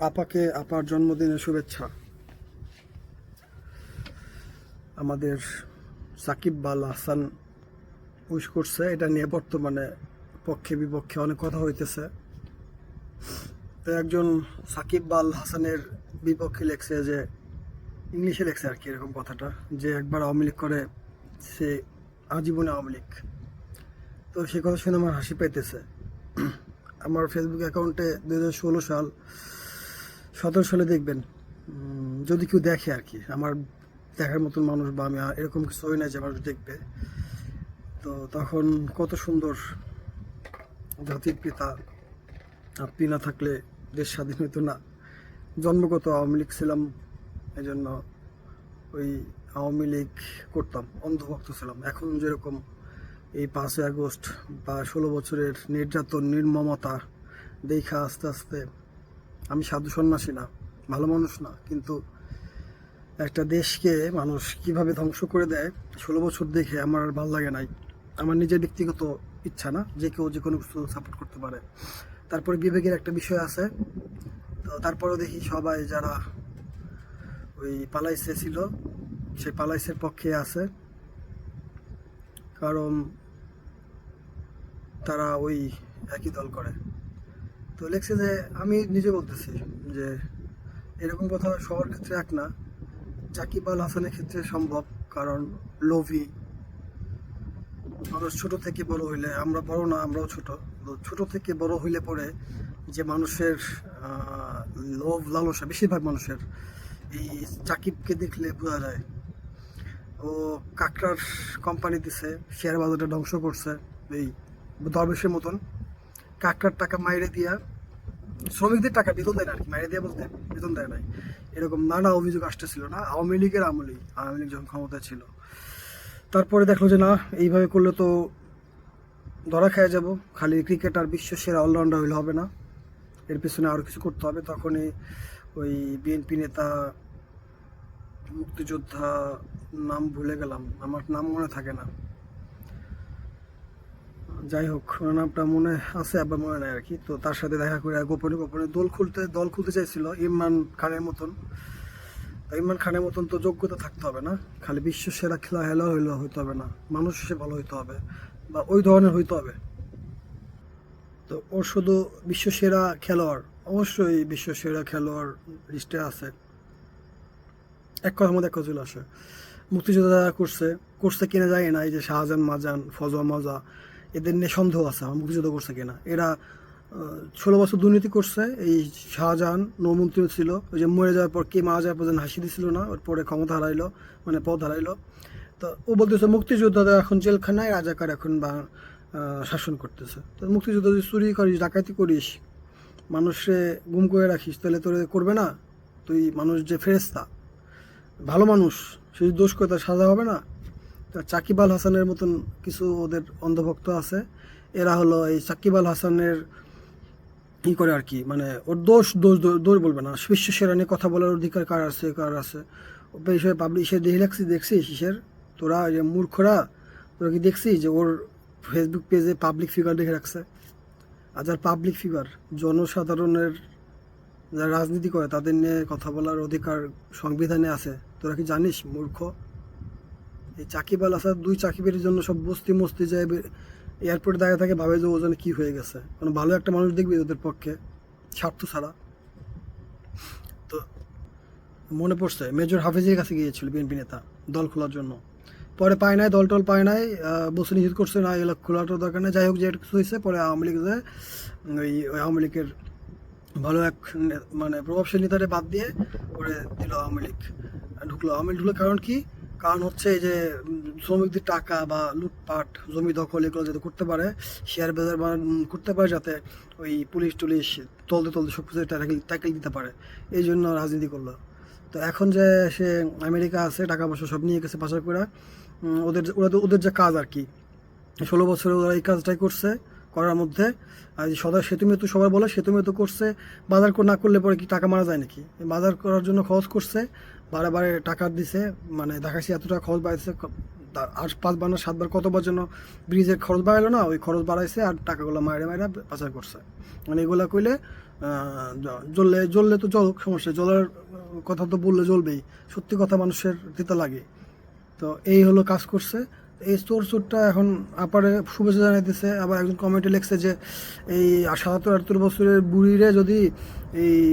আপাকে আপার জন্মদিনের শুভেচ্ছা। আমাদের সাকিব বাল হাসান উইশ করছে। এটা নিয়ে বর্তমানে পক্ষে বিপক্ষে অনেক কথা হইতেছে। তো একজন সাকিব বাল হাসানের বিপক্ষে লেখছে যে, ইংলিশে লেখছে আর কি এরকম কথাটা, যে একবার আওয়ামী লীগ করে সে আজীবনে আওয়ামী লীগ। তো সে কথা শুনে আমার হাসি পাইতেছে। আমার ফেসবুক অ্যাকাউন্টে দু হাজার ষোলো সাল সতেরো সালে দেখবেন যদি কেউ দেখে আর কি, আমার দেখার মতন মানুষ বা আমি এরকম কিছু হই না যে মানুষ দেখবে। তো তখন কত সুন্দর জাতির পিতা, আপনি না থাকলে দেশ স্বাধীন হতো না। জন্মগত আওয়ামী লীগ ছিলাম এই জন্য ওই আওয়ামী লীগ করতাম, অন্ধভক্ত ছিলাম। এখন যেরকম এই পাঁচই আগস্ট বা ষোলো বছরের নির্যাতন, নির্মমতা, দেখা আস্তে আস্তে আমি সাধু সন্ন্যাসী না, ভালো মানুষ না, কিন্তু একটা দেশকে মানুষ কীভাবে ধ্বংস করে দেয়, ষোলো বছর দেখে আমার আর ভালো লাগে নাই। আমার নিজের ব্যক্তিগত ইচ্ছা না যে কেউ যে কোনো কিছু সাপোর্ট করতে পারে। তারপরে বিবেকের একটা বিষয় আছে, তো তারপরেও দেখি সবাই যারা ওই পালাইসে ছিল, সেই পালাইসের পক্ষে আছে। কারণ তারা ওই একই দল করে। তো লেখছে যে, আমি নিজে বলতেছি যে, এরকম কথা সবার ক্ষেত্রে এক না। জাকিব আল হাসানের ক্ষেত্রে সম্ভব, কারণ লোভি। মানুষ ছোট থেকে বড় হইলে, আমরা বড় না, আমরাও ছোট। ছোট থেকে বড় হইলে পরে যে মানুষের লোভ লালসা, বেশিরভাগ মানুষের, এই চাকিবকে দেখলে বোঝা যায়। ও কাকড়ার কোম্পানি দিছে শেয়ার বাজারটা ধ্বংস করছে, এই দরবেশের মতন। কাকড়ার টাকা মাইরে দিয়া শ্রমিকদের টাকা বেতন দেয় না আর কি, মাইরে দিয়া বলতে বেতন দেয় নাই। এরকম নানা অভিযোগ আসতেছিল না? আওয়ামী লীগের আমলেই আওয়ামী লীগ যখন ক্ষমতায় ছিল। তারপরে দেখল যে না, এইভাবে করলে তো ধরা খেয়ে যাব, খালি ক্রিকেট আর বিশ্ব সেরা অলরাউন্ডার হইলে হবে না। এর পিছনে আরও কিছু করতে হবে। তখনই ওই বিএনপি নেতা, মুক্তিযোদ্ধা, নাম ভুলে গেলাম। আমার নাম মনে থাকে না। যাই হোক নামটা মনে আছে আবার মনে নাই আর কি তো তার সাথে দেখা করে গোপনে গোপনে দল খুলতে দল খুলতে চাইছিল ইমরান খানের মতন। ইমরান খানের মতন তো যোগ্যতা থাকতে হবে না। খালি বিশ্ব সেরা খেলা হেলা হইলে হইতে হবে না। মানুষ হিসেবে ভালো হইতে হবে বা ওই ধরনের হইতে হবে। তো ওর শুধু বিশ্ব সেরা খেলোয়াড়, অবশ্যই বিশ্ব সেরা খেলোয়াড় লিস্টে আছে। এক কথার মধ্যে এক কথা আসে। মুক্তিযোদ্ধা করছে করছে কিনা যায় না, এই যে শাহজাহান, মাজান ফজা মজা এদের নিয়ে সন্দেহ আছে, আমার মুক্তিযুদ্ধ করছে কিনা। এরা ষোলো বছর দুর্নীতি করছে, এই শাহজাহান নৌমন্ত্রী ছিল, ওই যে মরে যাওয়ার পর কে মারা যাওয়ার পর যেন হাসি দিছিল না, ওর পরে ক্ষমতা হারাইলো মানে পদ হারাইলো। তো ও বলতেছে মুক্তিযোদ্ধারা এখন জেলখানায় রাজাকার এখন বা শাসন করতেছে। তো মুক্তিযুদ্ধ যদি চুরি করিস, ডাকাতি করিস, মানুষে গুম করে রাখিস, তাহলে তোরে করবে না। তুই মানুষ যে ফেরেস্তা ভালো মানুষ, সে দোষ করে, তার সাজা হবে না। সাকিব আল হাসানের মতন কিছু ওদের অন্ধভক্ত আছে। এরা হলো এই সাকিব আল হাসানের ই করে আর কি মানে ওর দোষ দোষ, দোষ- বলবে না। বিশ্ব সেরা নিয়ে কথা বলার অধিকার কার আছে কার আছে? বিষয়ে পাবলিক সে দেখে রাখছি দেখছিস ইসের তোরা যে মূর্খরা, তোরা কি দেখছিস যে ওর ফেসবুক পেজে পাবলিক ফিগার দেখে রাখছে? আর যার পাবলিক ফিগার জনসাধারণের যারা রাজনীতি করে, তাদের নিয়ে কথা বলার অধিকার সংবিধানে আছে। তোরা কি জানিস, মূর্খ? এই চাকিব আল আসাদ দুই চাকিবের জন্য সব বস্তি মস্তি যায় এয়ারপোর্টে দাঁড়িয়ে থাকে, ভাবে যে ওজনে কি হয়ে গেছে। মানে ভালো একটা মানুষ দেখবে ওদের পক্ষে, স্বার্থ ছাড়া। তো মনে পড়ছে, মেজর হাফিজের কাছে গিয়েছিল বিএনপি নেতা, দল খোলার জন্য। পরে পায় নাই দল টল পায় নাই বসে নিষেধ করছে, না এগুলো খোলাটার দরকার নেই। যাই হোক, যে কিছু হয়েছে, পরে আওয়ামী লীগ যে ওই আওয়ামী লীগের ভালো এক মানে প্রভাবশালী নেতারে বাদ দিয়ে পরে দিল আওয়ামী লীগ। ঢুকলো। আওয়ামী লীগ ঢুকলো কারণ কি? কারণ হচ্ছে এই যে শ্রমিকদের টাকা বা লুটপাট, জমি দখল এগুলো যাতে করতে পারে শেয়ার বাজার করতে পারে যাতে ওই পুলিশ টুলিশ তলতে তলতে সব কিছু ট্যাকেল দিতে পারে। এই জন্য রাজনীতি করল। তো এখন যে সে আমেরিকা আছে, টাকা পয়সা সব নিয়ে গেছে পাচার করে ওদের ওরা তো- ওদের যে কাজ আর কি। ষোলো বছরে ওরা এই কাজটাই করছে, করার মধ্যে। আর সদা সেতু মেতু সবাই বলে সেতু মেতু করছে। বাজার না করলে পরে কি টাকা মারা যায় নাকি? বাজার করার জন্য খরচ করছে। বারে বারে টাকা দিছে মানে দেখাচ্ছি এত টাকা খরচ বাড়াইছে আর পাঁচবার না সাতবার কতবার জন্য ব্রিজের খরচ বাড়াইলো না, ওই খরচ বাড়াইছে আর টাকাগুলো মাইরে মাইরে পাচার করছে। মানে এগুলো কইলে জ্বললে জ্বললে তো জল সমস্যা জলের কথা তো বললে জ্বলবেই। সত্যি কথা মানুষের দিতে লাগে। তো এই হলো কাজ করছে। এই চোর চোরটা এখন আপারে শুভেচ্ছা জানাইতেছে, আবার একজন কমেন্টে লিখছে যে, এই সাতাত্তর আটাত্তর বছরের বুড়িরে যদি এই,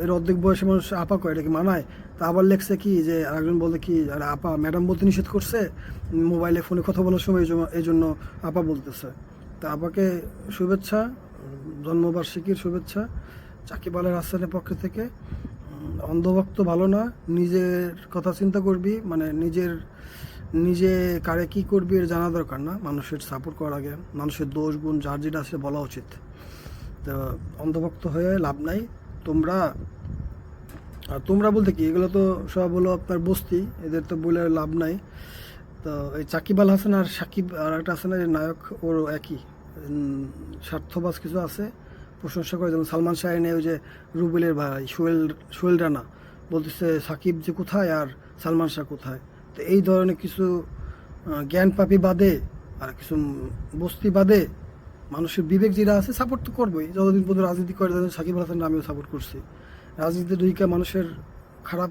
এর অর্ধেক বয়সে মানুষ আপা কয়, এটা কি মানায়? তা আবার লেখছে কি যে, আরেকজন বলতে কি, আর আপা ম্যাডাম বলতে নিষেধ করছে? মোবাইলে ফোনে কথা বলার সময় এই জন্য- আপা বলতেছে। তা আপাকে শুভেচ্ছা, জন্মবার্ষিকীর শুভেচ্ছা চাকিব আল হাসানের পক্ষ থেকে। অন্ধভক্ত ভালো না, নিজের কথা চিন্তা করবি মানে নিজের নিজে কারে কি করবি এর জানা দরকার না। মানুষের সাপোর্ট করার আগে মানুষের দোষ গুণ যার যেটা আছে বলা উচিত। তো অন্ধভক্ত হয়ে লাভ নাই। তোমরা আর তোমরা বলতে কি এগুলো তো সব হলো আপনার বস্তি এদের তো বলে লাভ নাই। তো এই সাকিব আল হাসান আর সাকিব আর একটা আছে না যে নায়ক ওর একই। উম, স্বার্থবাজ কিছু আছে। প্রশংসা করে যেমন সালমান শাহিনে ওই যে রুবেলের ভাই সোহেল সোহেল রানা। বলতেছে সাকিব যে কোথায় আর সালমান শাহ কোথায়। তো এই ধরনের কিছু আহ, জ্ঞান পাপি বাদে আর কিছু বস্তি বাদে মানুষের বিবেক যেটা আছে সাপোর্ট তো করবোই। যতদিন পর্যন্ত রাজনীতি করে ততদিন সাকিব হাসান আমিও সাপোর্ট করছি। রাজনীতিতে ঢুইকা মানুষের খারাপ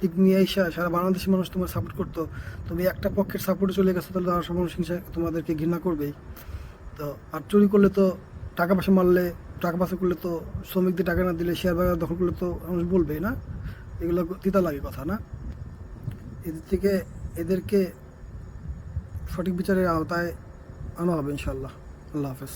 দিক নিয়ে এসে সারা বাংলাদেশের মানুষ তোমার সাপোর্ট করতো। তুমি একটা পক্ষের সাপোর্টে চলে গেছো তাহলে সব মানুষ হিংসা তোমাদেরকে ঘৃণা করবেই। তো আর চুরি করলে তো টাকা পয়সা মারলে টাকা পয়সা করলে তো শ্রমিকদের টাকা না দিলে শেয়ার বাজার দখল করলে তো মানুষ বলবেই না। এগুলো তিতা লাগে কথা না? এদের থেকে এদেরকে সঠিক বিচারের আওতায় আনা হবে ইনশাল্লাহ আল্লাহ হাফেজ।